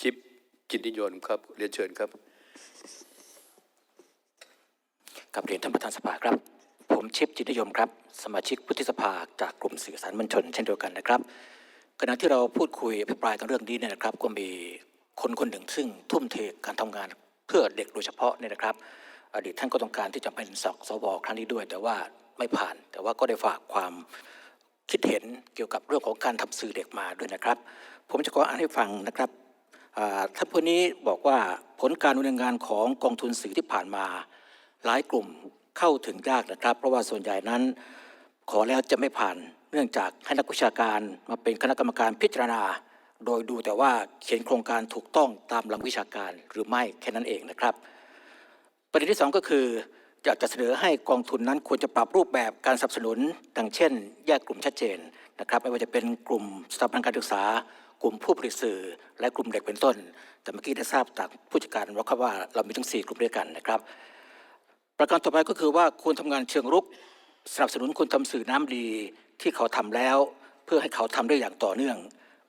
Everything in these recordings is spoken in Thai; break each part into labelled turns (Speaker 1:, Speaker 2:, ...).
Speaker 1: ชิปกิตติยนครับ เรียนเชิญครับ
Speaker 2: กับเรียนท่านประธานสภาครับ ผมชิปจิตนิยมครับ สมาชิกวุฒิสภาจากกลุ่มสื่อสารมวลชน เช่นเดียวกันนะครับ ขณะที่เราพูดคุยอภิปรายกันเรื่องนี้เนี่ยนะครับ ก็มีคนคนหนึ่งซึ่งทุ่มเทการทำงานเพื่อเด็กโดยเฉพาะเนี่ยนะครับ อดีตท่านก็ต้องการที่จะเป็นสสวครั้งนี้ด้วย แต่ว่าไม่ผ่าน แต่ว่าก็ได้ฝากความคิดเห็นเกี่ยวกับเรื่องของการทำสื่อเด็กมาด้วยนะครับ ผมจะขออ่านให้ฟังนะครับ ท่านผู้นี้บอกว่าผลการดำเนินงานของกองทุนสื่อที่ผ่านมา หลายกลุ่มเข้าถึงยากนะครับ เพราะว่าส่วนใหญ่นั้น ขอแล้วจะไม่ผ่าน เนื่องจากให้นักวิชาการมาเป็นคณะกรรมการพิจารณา โดยดูแต่ว่าเขียนโครงการถูกต้องตามหลักวิชาการหรือไม่แค่นั้นเองนะครับ ประเด็นที่สองก็คืออยากจะเสนอให้กองทุนนั้นควรจะปรับรูปแบบการสนับสนุนดังเช่น แยกกลุ่มชัดเจนนะครับไม่ว่าจะเป็นกลุ่มสถาบันการศึกษา กลุ่มผู้ผลิตสื่อและกลุ่มเด็กเป็นต้น แต่เมื่อกี้ได้ทราบจากผู้จัดการว่าครับว่าเรามีทั้ง 4 กลุ่มด้วยกันนะครับ ประการต่อไปก็คือว่าควรทำงานเชิงรุกสนับสนุนคนทำสื่อน้ำดีที่เขาทำแล้ว เพื่อให้เขาทำได้อย่างต่อเนื่อง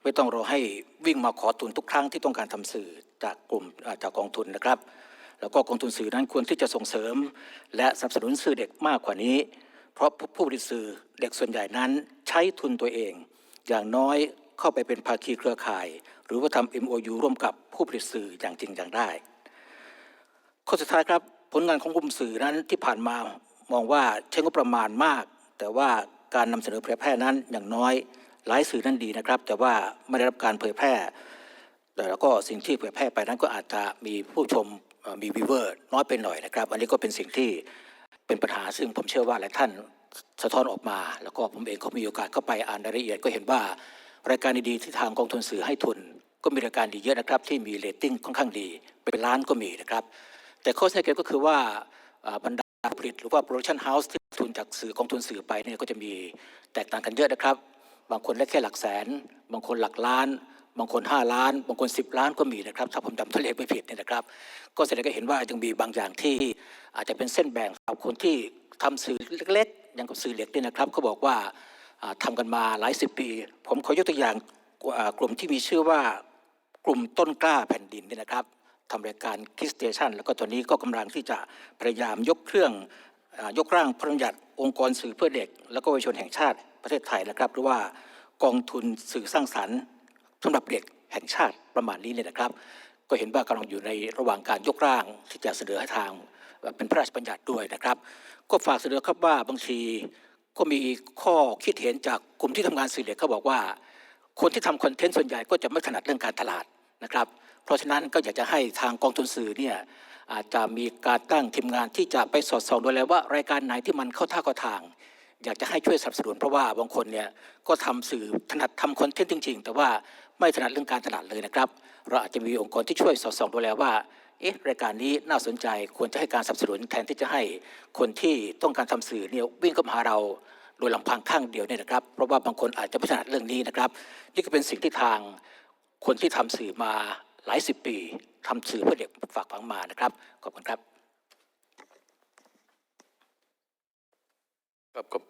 Speaker 2: ไม่ต้องรอให้วิ่งมาขอทุนทุกครั้งที่ต้องการทำสื่อจากกลุ่มจากกองทุนนะครับ แล้วก็กองทุนสื่อนั้นควรที่จะส่งเสริม และสนับสนุนสื่อเด็กมากกว่านี้ เพราะผู้ผลิตสื่อเด็กส่วนใหญ่นั้นใช้ทุนตัวเอง อย่างน้อย เข้าไปเป็นภาคีเครือข่าย หรือว่าทำ MOU ร่วมกับผู้ผลิตสื่ออย่างจริงจังได้ ข้อสุดท้ายครับผลงานของกลุ่มสื่อนั้นที่ผ่านมามองว่าใช้งบประมาณมาก แต่ว่าการนำเสนอเผยแพร่นั้นอย่างน้อย หลายสื่อนั้นดีนะครับ แต่ว่าไม่ได้รับการเผยแพร่ แล้วก็สิ่งที่เผยแพร่ไปนั้นก็อาจจะมีผู้ชมมีวิเวอร์น้อยไปหน่อยนะครับ อันนี้ก็เป็นสิ่งที่เป็นปัญหาซึ่งผมเชื่อว่าหลายท่านสะท้อนออกมา แล้วก็ผมเองก็มีโอกาสเข้าไปอ่านรายละเอียดก็เห็นว่า รายการดีๆที่ทางกองทุนสื่อให้ทุน ก็มีรายการดีเยอะนะครับ ที่มีเรตติ้งค่อนข้างดี เป็นล้านก็มีนะครับ แต่ข้อสังเกตก็คือว่าบรรดาผลิตหรือว่าโปรดักชันเฮาส์ที่ทุนจากสื่อกองทุนสื่อไปเนี่ยก็จะมีแตกต่างกันเยอะนะครับ บางคนได้แค่หลักแสน บางคนหลักล้าน บางคน 5 ล้าน บางคน 10 ล้านก็มีนะครับถ้าผมจำตัวเลขไม่ผิดเนี่ยนะครับ ก็แสดงให้เห็นว่ายังมีบางอย่างที่อาจจะเป็นเส้นแบ่งสำหรับคนที่ทำสื่อเล็กๆอย่างกับสื่อเล็กเนี่ยนะครับเขาบอกว่า ทำากันมาหลายสิบปี ผมขอยกตัวอย่างกลุ่มที่มีชื่อว่ากลุ่มต้นกล้าแผ่นดินเนี่ยนะครับทำรายการคิสเตชันแล้วก็ตอนนี้ก็กำลังที่จะพยายามยกเครื่องอยกร่างพระราชบัญญัติองค์กรสื่อเพื่อเด็ก แล้วก็เยาวชนแห่งชาติประเทศไทยนะครับ หรือว่ากองทุนสื่อสร้างสรรค์สำหรับเด็กแห่งชาติประมาณนี้เนี่ยนะครับ ก็เห็นว่ากำลังอยู่ในระหว่างการยกร่างที่จะเสนอให้ทางเป็นพระราชบัญญัติด้วยนะครับ ก็ฝากเสนอครับว่าบางที ก็มีข้อคิดเห็นจากกลุ่มที่ทำงานสื่อเด็กเขาบอกว่า คนที่ทำคอนเทนต์ส่วนใหญ่ก็จะไม่ถนัดเรื่องการตลาดนะครับ เพราะฉะนั้นก็อยากจะให้ทางกองทุนสื่อเนี่ยอาจจะมีการตั้งทีมงานที่จะไปสอดส่องดูแลว่ารายการไหนที่มันเข้าท่าเข้าทาง อยากจะให้ช่วยสนับสนุนเพราะว่าบางคนเนี่ยก็ทำสื่อถนัดทำคอนเทนต์จริง ๆ แต่ว่าไม่ถนัดเรื่องการตลาดเลยนะครับ เราอาจจะมีองค์กรที่ช่วยสอดส่องดูแลว่าเอ๊ะรายการนี้น่าสนใจควรจะให้การสนับสนุนแทนที่จะให้คนที่ต้องการทำสื่อเนี่ยวิ่งเข้ามาหาเรา โดยลำพังข้างเดียวเนี่ยนะครับ เพราะว่าบางคนอาจจะไม่ถนัดเรื่องนี้นะครับ นี่ก็เป็นสิ่งที่ทางคนที่ทำสื่อมาหลายสิบปีทำสื่อเพื่อเด็กฝากฝังมานะครับขอบคุณครับ
Speaker 1: ครับขอบ